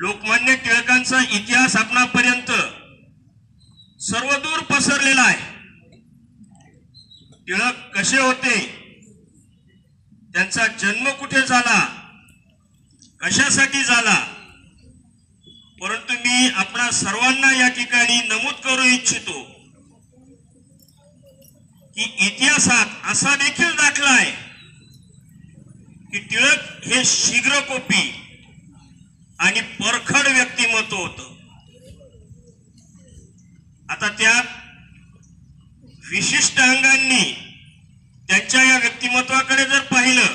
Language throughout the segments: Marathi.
लोकमान्य टिळकांचा इतिहास आपणापर्यंत सर्वदूर पसरलेला आहे. टिळक कसे होते? त्यांचा जन्म कुठे झाला? कशासाठी झाला? परंतु मी आपणा सर्वांना या ठिकाणी नमूद करू इच्छितो की इतिहासात असा देखील दाखला आहे की टिळक हे शीघ्रकोपी आणि परखड व्यक्तिमत्व होत. आता त्यात विशिष्ट अंगांनी त्यांच्या या व्यक्तिमत्वाकडे जर पाहिलं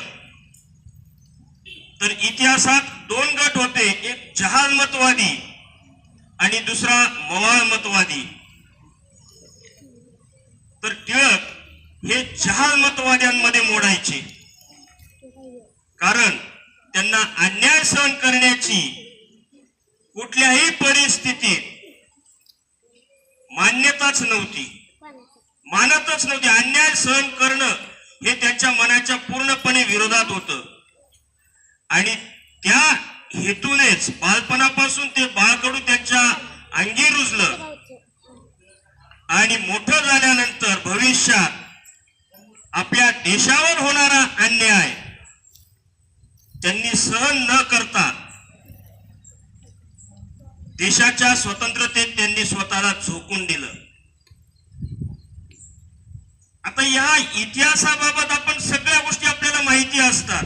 तर इतिहासात दोन गट होते. एक जहालमतवादी आणि दुसरा मवाळमतवादी. तर टिळक हे जहालमतवाद्यांमध्ये मोडायचे. कारण त्यांना अन्याय सहन करण्याची कुठल्याही परिस्थितीत मान्यताच नव्हती. मानतच नव्हती. अन्याय सहन करणं हे त्यांच्या मनाच्या पूर्णपणे विरोधात होतं. आणि त्या हेतूनेच बालपणापासून ते बाळकडू त्यांच्या अंगी रुजलं. आणि मोठं झाल्यानंतर भविष्यात आपल्या देशावर होणारा अन्याय त्यांनी सहन न करता देशाच्या स्वतंत्रतेत त्यांनी स्वतःला झोकून दिलं. आता या इतिहासाबाबत आपण सगळ्या गोष्टी आपल्याला माहिती असतात.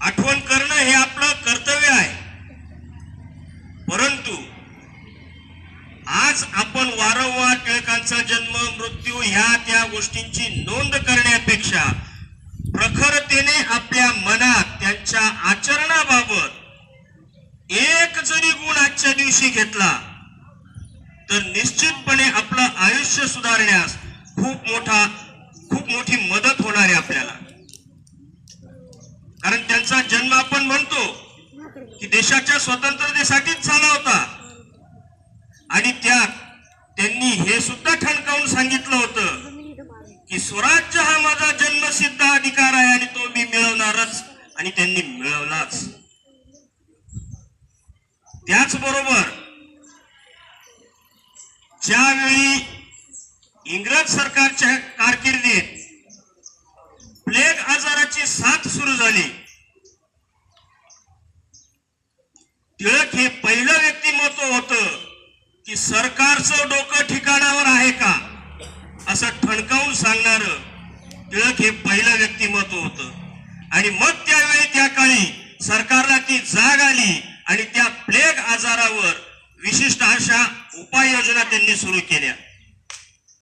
आठवण करणं हे आपलं कर्तव्य आहे. परंतु आज आपण वारंवार टिळकांचा जन्म मृत्यू ह्या त्या गोष्टींची नोंद करण्यापेक्षा प्रखरतेने आपल्या मनात त्यांच्या एक जरी गुण आजच्या दिवशी घेतला तर निश्चितपणे आपलं आयुष्य सुधारण्यास खूप मोठा खूप मोठी मदत होणार आहे आपल्याला. कारण त्यांचा जन्म आपण म्हणतो की देशाच्या स्वतंत्रतेसाठीच झाला होता. आणि त्यात त्यांनी हे सुद्धा ठणकावून सांगितलं होतं की स्वराज्य हा माझा जन्मसिद्ध अधिकार आहे आणि तो मी मिळवणारच आणि त्यांनी मिळवलाच. त्याचबरोबर ज्यावेळी इंग्रज सरकारच्या कारकिर्दीत प्लेग आजाराची साथ सुरू झाली टिळक हे पहिलं व्यक्तिमत्व होतं की सरकारचं डोकं ठिकाणावर आहे का असं ठणकावून सांगणार टिळक हे पहिलं व्यक्तिमत्व होतं. आणि मग त्यावेळी त्या काळी सरकारला ती जाग आली. आजारावर विशिष्ट अशा उपाययोजना त्यांनी सुरू केल्या.